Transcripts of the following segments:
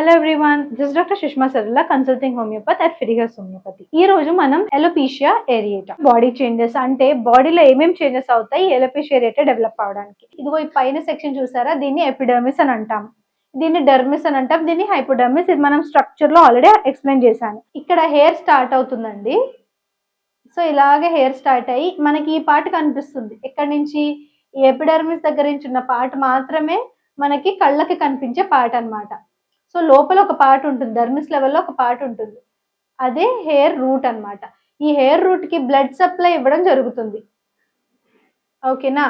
Hello everyone this doctor Sushma Sarala consulting homeopathy at Fidicus homeopathy ఈ రోజు మనం ఎలోపీషియా areata body changes అంటే బాడీలో ఏమేమి చేంజెస్ అవుతాయి ఎలోపీషియా ఏరియేటా డెవలప్ అవడానికి. ఇదిగో ఈ పైన సెక్షన్ చూసారా? దీన్ని ఎపిడర్మిస్ అని అంటాం. దీన్ని డెర్మిస్ అని అంటాం. దీన్ని హైపోడర్మిస్ ఇది మనం స్ట్రక్చర్లో ఆల్రెడీ ఎక్స్ప్లెయిన్ చేశాను. ఇక్కడ హెయిర్ స్టార్ట్ అవుతుందండి. సో ఇలాగే హెయిర్ స్టార్ట్ అయ్యి మనకి ఈ పార్ట్ కనిపిస్తుంది. ఇక్కడ నుంచి? ఈ ఎపిడర్మిస్ దగ్గర నుంచి ఉన్న పార్ట్ మాత్రమే మనకి కళ్ళకి కనిపించే పార్ట్ అన్నమాట సో లోపల ఒక పార్ట్ ఉంటుంది ధర్మిస్ లెవెల్లో ఒక పార్ట్ ఉంటుంది. అదే హెయిర్ రూట్ అన్నమాట. ఈ హెయిర్ రూట్కి బ్లడ్ సప్లై ఇవ్వడం జరుగుతుంది. ఓకేనా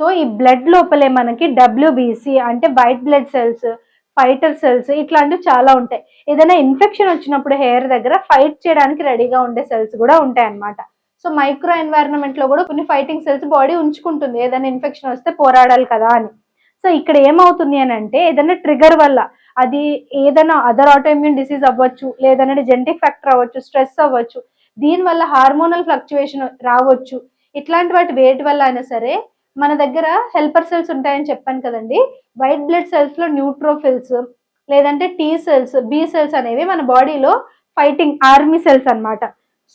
సో ఈ బ్లడ్ లోపలే మనకి డబ్ల్యూబీసీ అంటే white blood cells fighter cells ఇట్లాంటివి చాలా ఉంటాయి. ఏదైనా ఇన్ఫెక్షన్ వచ్చినప్పుడు హెయిర్ దగ్గర ఫైట్ చేయడానికి రెడీగా ఉండే సెల్స్ కూడా ఉంటాయి అన్నమాట. సో మైక్రో ఎన్వైరన్మెంట్లో కూడా కొన్ని ఫైటింగ్ సెల్స్ బాడీ ఉంచుకుంటుంది. ఏదైనా ఇన్ఫెక్షన్ వస్తే పోరాడాలి కదా అని. సో ఇక్కడ ఏమవుతుంది అని అంటే ఏదైనా ట్రిగర్ వల్ల అది ఏదైనా అదర్ ఆటోఇమ్యూన్ డిసీజ్ అవ్వచ్చు లేదంటే జెనటిక్ ఫ్యాక్టర్ అవ్వచ్చు స్ట్రెస్ అవ్వచ్చు దీని వల్ల హార్మోనల్ ఫ్లక్చువేషన్ రావచ్చు. ఇట్లాంటి వాటి వేటి వల్ల అయినా సరే మన దగ్గర హెల్పర్ సెల్స్ ఉంటాయని చెప్పాను కదండి. వైట్ బ్లడ్ సెల్స్లో న్యూట్రోఫిల్స్ లేదంటే టీ సెల్స్ బి సెల్స్ అనేవి మన బాడీలో ఫైటింగ్ ఆర్మీ సెల్స్ అన్నమాట.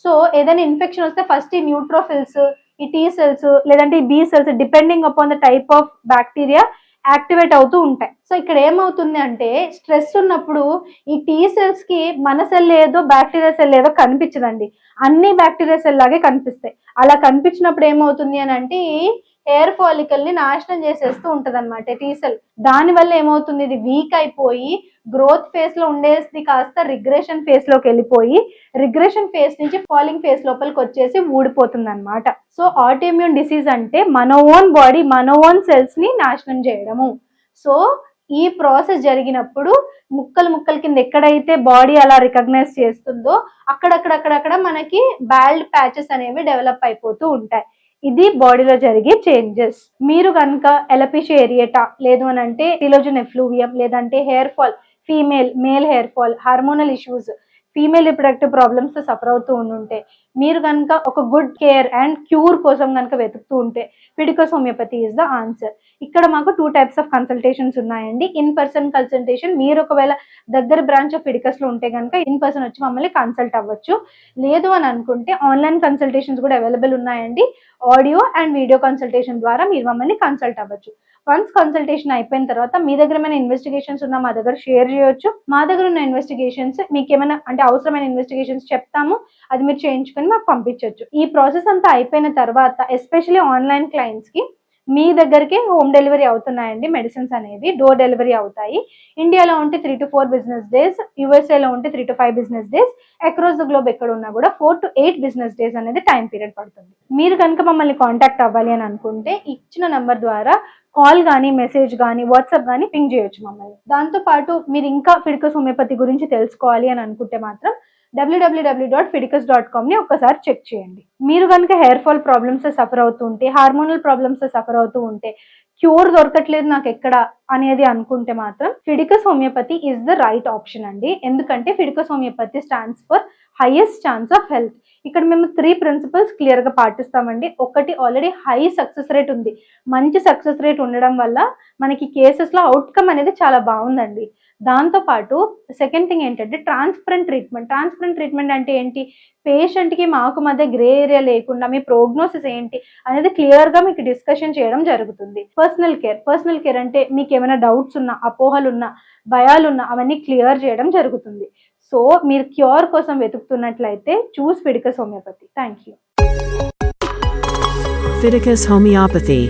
సో ఏదైనా ఇన్ఫెక్షన్ వస్తే ఫస్ట్ ఈ న్యూట్రోఫిల్స్ ఈ టీ సెల్స్ లేదంటే ఈ B cells depending upon the type of bacteria activate అవుతూ ఉంటాయి. సో ఇక్కడ ఏమవుతుంది అంటే స్ట్రెస్ ఉన్నప్పుడు ఈ టీ సెల్స్కి మన సెల్ ఏదో బ్యాక్టీరియా సెల్ ఏదో కనిపించదండి. అన్ని బ్యాక్టీరియా సెల్ లాగే కనిపిస్తాయి. అలా కనిపించినప్పుడు ఏమవుతుంది అని అంటే ఈ హెయిర్ ఫాలికల్ని నాశనం చేసేస్తూ ఉంటది అనమాట టీ సెల్ దాని వల్ల ఏమవుతుంది? ఇది వీక్ అయిపోయి గ్రోత్ ఫేస్లో ఉండేది కాస్త రిగ్రెషన్ ఫేస్లోకి వెళ్ళిపోయి రిగ్రెషన్ ఫేస్ నుంచి ఫాలింగ్ ఫేస్ లోపలికి వచ్చేసి ఊడిపోతుంది అనమాట సో ఆటోమ్యూన్ డిసీజ్ అంటే మన ఓన్ బాడీ మన ఓన్ సెల్స్ని నాశనం చేయడము. సో ఈ ప్రాసెస్ జరిగినప్పుడు ముక్కలు ముక్కల కింద ఎక్కడైతే బాడీ అలా రికగ్నైజ్ చేస్తుందో అక్కడక్కడక్కడక్కడ మనకి బాల్డ్ ప్యాచెస్ అనేవి డెవలప్ అయిపోతూ ఉంటాయి. ఇది బాడీలో జరిగే చేంజెస్. మీరు కనుక ఎలపిషియా ఏరియేటా లేదు అని అంటే టిలోజన్ ఎఫ్లూవియం లేదంటే hair fall female male hair fall hormonal issues female reproductive problems suffer అవుతూ ఉండుంటే మీరు కనుక ఒక గుడ్ కేర్ అండ్ క్యూర్ కోసం కనుక వెతుకుతూ ఉంటే Fidicus homeopathy is the answer ఇక్కడ మాకు టూ టైప్స్ ఆఫ్ కన్సల్టేషన్స్ ఉన్నాయండి. ఇన్ పర్సన్ కన్సల్టేషన్ మీరు ఒకవేళ దగ్గర బ్రాంచ్ ఆఫ్ ఫిడికస్లో ఉంటే కనుక ఇన్ పర్సన్ వచ్చి మమ్మల్ని కన్సల్ట్ అవ్వచ్చు. లేదు అని అనుకుంటే ఆన్లైన్ కన్సల్టేషన్స్ కూడా అవైలబుల్ ఉన్నాయండి. ఆడియో అండ్ వీడియో కన్సల్టేషన్ ద్వారా మీరు మమ్మల్ని కన్సల్ట్ అవ్వచ్చు. వన్స్ కన్సల్టేషన్ అయిపోయిన తర్వాత మీ దగ్గర ఏమైనా ఇన్వెస్టిగేషన్స్ ఉన్నా మా దగ్గర షేర్ చేయొచ్చు. మా దగ్గర ఉన్న ఇన్వెస్టిగేషన్స్ మీకు ఏమైనా అంటే అవసరమైన ఇన్వెస్టిగేషన్స్ చెప్తాము. అది మీరు చేయించుకొని మాకు పంపించవచ్చు ఈ ప్రాసెస్ అంతా అయిపోయిన తర్వాత ఎస్పెషల్లీ ఆన్లైన్ క్లయింట్స్కి మీ దగ్గరికే హోమ్ డెలివరీ అవుతున్నాయండి మెడిసిన్స్ అనేవి. డోర్ డెలివరీ అవుతాయి. ఇండియాలో ఉంటే three to four business days యూఎస్ఏలో ఉంటే three to five business days across the globe ఎక్కడ ఉన్నా కూడా four to eight business days అనేది టైం పీరియడ్ పడుతుంది. మీరు కనుక మమ్మల్ని కాంటాక్ట్ అవ్వాలి అని అనుకుంటే ఇచ్చిన నెంబర్ ద్వారా కాల్ కానీ మెసేజ్ కానీ వాట్సాప్ కానీ పింగ్ చేయొచ్చు మమ్మల్ని. దాంతో పాటు మీరు ఇంకా ఫిడికస్ హోమియోపతి గురించి తెలుసుకోవాలి అని అనుకుంటే మాత్రం డబ్ల్యూడబ్ల్యూడబ్ల్యూ డాట్ ఫిడికస్ డాట్ కామ్ని ఒకసారి చెక్ చేయండి. మీరు కనుక హెయిర్ ఫాల్ ప్రాబ్లమ్స్ సఫర్ అవుతూ ఉంటే హార్మోనల్ ప్రాబ్లమ్స్ సఫర్ అవుతూ ఉంటే క్యూర్ దొరకట్లేదు నాకు ఎక్కడ అనేది అనుకుంటే మాత్రం Fidicus homeopathy is the right option అండి. ఎందుకంటే Fidicus homeopathy stands for highest chance of health ఇక్కడ మేము త్రీ ప్రిన్సిపల్స్ క్లియర్గా పాటిస్తామండి. ఒకటి ఆల్రెడీ హై సక్సెస్ రేట్ ఉంది. మంచి సక్సెస్ రేట్ ఉండడం వల్ల మనకి కేసెస్లో అవుట్కమ్ అనేది చాలా బాగుందండి. దాంతో పాటు సెకండ్ థింగ్ ఏంటంటే ట్రాన్స్పరెంట్ ట్రీట్మెంట్ ట్రాన్స్పరెంట్ ట్రీట్మెంట్ అంటే ఏంటి? పేషెంట్కి మాకు మధ్య గ్రే ఏరియా లేకుండా మీ ప్రోగ్నోసిస్ ఏంటి అనేది క్లియర్గా మీకు డిస్కషన్ చేయడం జరుగుతుంది. పర్సనల్ కేర్ పర్సనల్ కేర్ అంటే మీకు ఏమైనా డౌట్స్ ఉన్నా అపోహలు ఉన్నా భయాలున్నా అవన్నీ క్లియర్ చేయడం జరుగుతుంది. సో మీరు క్యూర్ కోసం వెతుకుతున్నట్లయితే choose Fidicus homeopathy thank you Fidicus homeopathy